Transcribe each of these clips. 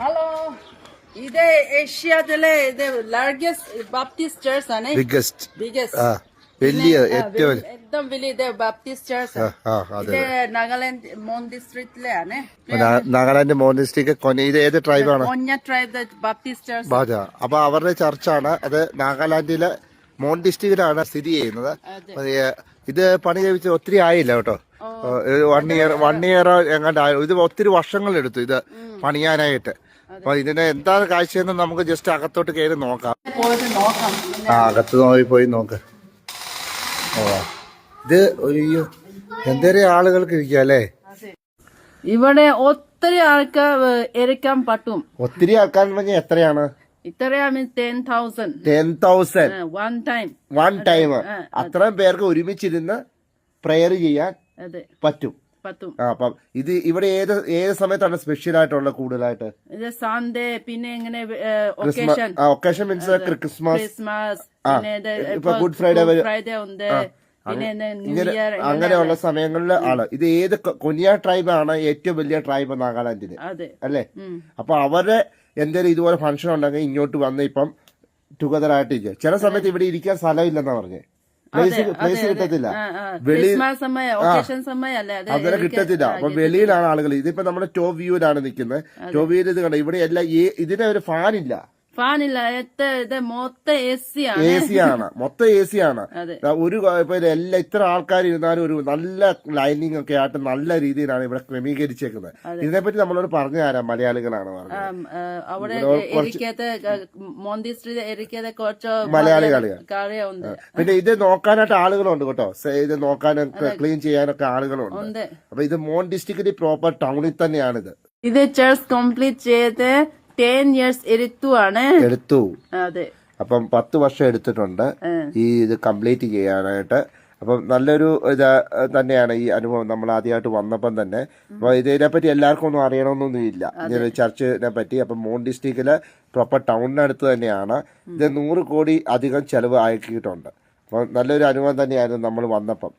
Hello ഇത് ഏഷ്യയിലെ ഇത് ലാർഗസ്റ്റ് ബാപ്റ്റിസ്റ്റ് ചേർച്ച് ആണ് ബിഗസ്റ്റ് ബിഗസ്റ്റ് വലിയ ഏറ്റവും ഏറ്റവും വലിയ ഇത് ബാപ്റ്റിസ്റ്റ് ചേർച്ച് നാഗാലാൻഡ് മോൺ ഡിസ്ട്രിക്റ്റിലാണ് നാഗാലാൻഡ് മോൺ ഡിസ്ട്രിക്ട് ഇത് ഏത് ട്രൈബാണ് കൊഞ്ഞ ട്രൈബ് ബാപ്റ്റിസ്റ്റ് ചേർച്ച് അപ്പൊ അവരുടെ ചർച്ചാണ് അത് നാഗാലാൻഡിലെ മോൺ ഡിസ്ട്രിക്റ്റിലാണ് സ്ഥിതി ചെയ്യുന്നത്. ഇത് പണി കഴിച്ച് ഒത്തിരി ആയില്ല കേട്ടോ. വൺ ഇയർ വൺ ഇയറോ എങ്ങാണ്ട് ഇത് ഒത്തിരി വർഷങ്ങൾ എടുത്തു ഇത് പണിയാനായിട്ട്. അപ്പൊ ഇതിന്റെ എന്താണ് കാഴ്ചയെന്ന് നമുക്ക് ജസ്റ്റ് അകത്തോട്ട് കയറി നോക്കാം. ആ അകത്ത് നോക്കി പോയി നോക്ക്. ഓ ഇത് ഒരു എന്തേരെ ആളുകൾക്ക് ഇരിക്കുക അല്ലേ? ഇവിടെ ഒത്തിരി ആൾക്കാർ ഇരിക്കാൻ പറ്റും ഒത്തിരി ആൾക്കാർ പറഞ്ഞാൽ എത്രയാണ്? ഇത്രയാണ് വൺ ടൈം അത്രയും പേർക്ക് ഒരുമിച്ചിരുന്ന് പ്രെയർ ചെയ്യാൻ പറ്റും. ആ അപ്പം ഇത് ഇവിടെ ഏത് ഏത് സമയത്താണ് സ്പെഷ്യൽ ആയിട്ടുള്ള കൂടുതലായിട്ട്? ഇത് സൺഡേ പിന്നെ എങ്ങനെ occasion. Occasion means Christmas. Christmas ഇപ്പൊ ഗുഡ് ഫ്രൈഡേ വരെ- ഫ്രൈഡേ ഉണ്ട്. അങ്ങനെയുള്ള സമയങ്ങളിൽ ആണ്. ഇത് ഏത് കൊനിയ ട്രൈബ് ആണ് ഏറ്റവും വലിയ ട്രൈബ് നാഗാലാൻഡിന് അല്ലേ. അപ്പൊ അവരെ എന്തെങ്കിലും ഇതുപോലെ ഫംഗ്ഷൻ ഉണ്ടെങ്കിൽ ഇങ്ങോട്ട് വന്ന് ഇപ്പം ടുഗദർ ആയിട്ട് ഇരിക്കുക. ചില സമയത്ത് ഇവിടെ ഇരിക്കാൻ സ്ഥലമില്ലെന്നാ പറഞ്ഞേ. പ്ലേസ് പ്ലേസ് കിട്ടത്തില്ല. ക്രിസ്മസ് സമയ ഒക്കേഷൻ സമയം അല്ലേ? അത് അങ്ങനെ കിട്ടത്തില്ല. അപ്പൊ വെളിയിലാണ് ആളുകൾ. ഇതിപ്പോ നമ്മുടെ ടോപ്പ് വ്യൂവിലാണ് നിൽക്കുന്നത്. ടോപ്പ് വ്യൂവിൽ ഇത് കണ്ട? ഇവിടെ എല്ലാം ഇതിന് ഒരു ഫാൻ ഇല്ല. ഫാനില്ല ഇത് മൊത്തം എ സി ആണ് എ സി ആണ് മൊത്തം എ സി ആണ് ഒരു എല്ലാ ഇത്ര ആൾക്കാർ ഇരുന്നാലും ഒരു നല്ല ലൈനിങ് ഒക്കെ ആയിട്ട് നല്ല രീതിയിലാണ് ഇവിടെ ക്രമീകരിച്ചേക്കുന്നത്. ഇതിനെപ്പറ്റി നമ്മളോട് പറഞ്ഞു തരാം മലയാളികളാണ് അവിടെ. കാര്യമുണ്ട് പിന്നെ ഇത് നോക്കാനായിട്ട് ആളുകളുണ്ട് കേട്ടോ. ഇത് നോക്കാനും ക്ലീൻ ചെയ്യാനൊക്കെ ആളുകളുണ്ട്. അപ്പൊ ഇത് മോൺ ഡിസ്ട്രിക്റ്റിന്റെ പ്രോപ്പർ ടൗണിൽ തന്നെയാണിത്. ഇത് ചർച്ച് കംപ്ലീറ്റ് ചെയ്ത് ടെൻ ഇയേഴ്സ് ഇരുത്തുവാണ് എടുത്തു അതെ. അപ്പം പത്ത് വർഷം എടുത്തിട്ടുണ്ട്. ഈ ഇത് കംപ്ലീറ്റ് ചെയ്യാനായിട്ട്. അപ്പം നല്ലൊരു ഇത് തന്നെയാണ് ഈ അനുഭവം നമ്മൾ ആദ്യമായിട്ട് വന്നപ്പം തന്നെ. അപ്പൊ ഇതിനെപ്പറ്റി എല്ലാവർക്കും ഒന്നും അറിയണമെന്നൊന്നും ഇല്ല ഇങ്ങനെ ചർച്ചിനെ പറ്റി. അപ്പം മോൺ ഡിസ്ട്രിക്റ്റിൽ പ്രോപ്പർ ടൗണിനടുത്ത് തന്നെയാണ്. ഇത് നൂറ് കോടി അധികം ചെലവ് ആക്കിയിട്ടുണ്ട്. അപ്പം നല്ലൊരു അനുഭവം തന്നെയായിരുന്നു നമ്മൾ വന്നപ്പം.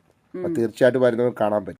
തീർച്ചയായിട്ടും വരുന്നവർ കാണാൻ പറ്റും.